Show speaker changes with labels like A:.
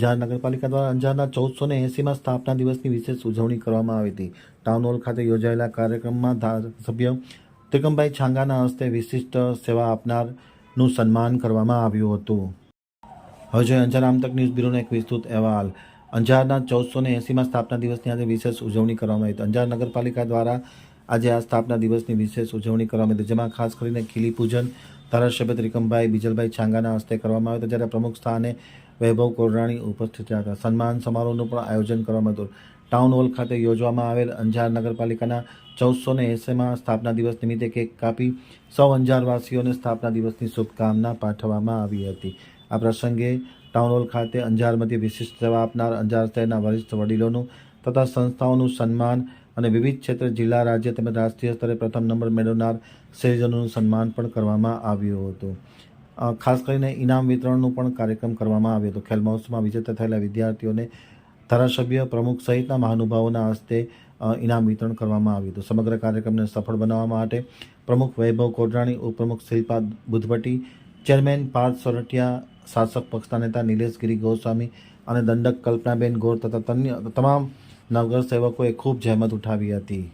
A: અંજાર નગરપાલિકા દ્વારા અંજારના ચૌદસો ને એંસીમાં સ્થાપના દિવસની વિશેષ ઉજવણી કરવામાં આવી હતી. ટાઉન હોલ ખાતે યોજાયેલા કાર્યક્રમમાં ધારાસભ્ય ત્રિકમભાઈ છાંગાના હસ્તે વિશિષ્ટ સેવા આપનારનું સન્માન કરવામાં આવ્યું હતું. હવે જોઈએ અંજાર આમતક ન્યૂઝ બ્યુરોનો એક વિસ્તૃત અહેવાલ. અંજારના ચૌદસો ને એંસીમાં સ્થાપના દિવસની આજે વિશેષ ઉજવણી કરવામાં આવી હતી. અંજાર નગરપાલિકા દ્વારા આજે આ સ્થાપના દિવસની વિશેષ ઉજવણી કરવામાં આવી જેમાં ખાસ કરીને ખીલી પૂજન ધારાસભ્ય ત્રિકમભાઈ બીજલભાઈ છાંગાના હસ્તે કરવામાં આવ્યું હતું, જ્યારે પ્રમુખ સ્થાને વૈભવ કોરરાણી ઉપસ્થિત રહ્યા હતા. સન્માન સમારોહનું પણ આયોજન કરવામાં હતું. ટાઉન હોલ ખાતે યોજવામાં આવેલ અંજાર નગરપાલિકાના ચૌદસો ને એંસીમાં સ્થાપના દિવસ નિમિત્તે કેક કાપી સૌ અંજારવાસીઓને સ્થાપના દિવસની શુભકામના પાઠવવામાં આવી હતી. આ પ્રસંગે ટાઉન હોલ ખાતે અંજારમાંથી વિશિષ્ટ સેવા આપનાર અંજાર શહેરના વરિષ્ઠ વડીલોનું તથા સંસ્થાઓનું સન્માન અને વિવિધ ક્ષેત્રે, જિલ્લા, રાજ્ય તેમજ રાષ્ટ્રીય સ્તરે પ્રથમ નંબર મેળવનાર શહેરીજનોનું સન્માન પણ કરવામાં આવ્યું હતું. ખાસ કરીને ઇનામ વિતરણનું પણ કાર્યક્રમ કરવામાં આવ્યો હતો. ખેલ મહોત્સવમાં વિજેતા થયેલા વિદ્યાર્થીઓને ધારાસભ્ય, પ્રમુખ સહિતના મહાનુભાવોના હસ્તે ઇનામ વિતરણ કરવામાં આવ્યું હતું. સમગ્ર કાર્યક્રમને સફળ બનાવવા માટે પ્રમુખ વૈભવ કોડરાણી ઉપપ્રમુખ શિલ્પા બુધભટ્ટી ચેરમેન પાર્થ સોરઠિયા, શાસક પક્ષના નેતા નિલેશગીરી ગોસ્વામી અને દંડક કલ્પનાબેન ગોર તથા તન્ય તમામ નગરસેવકોએ ખૂબ જહેમત ઉઠાવી હતી.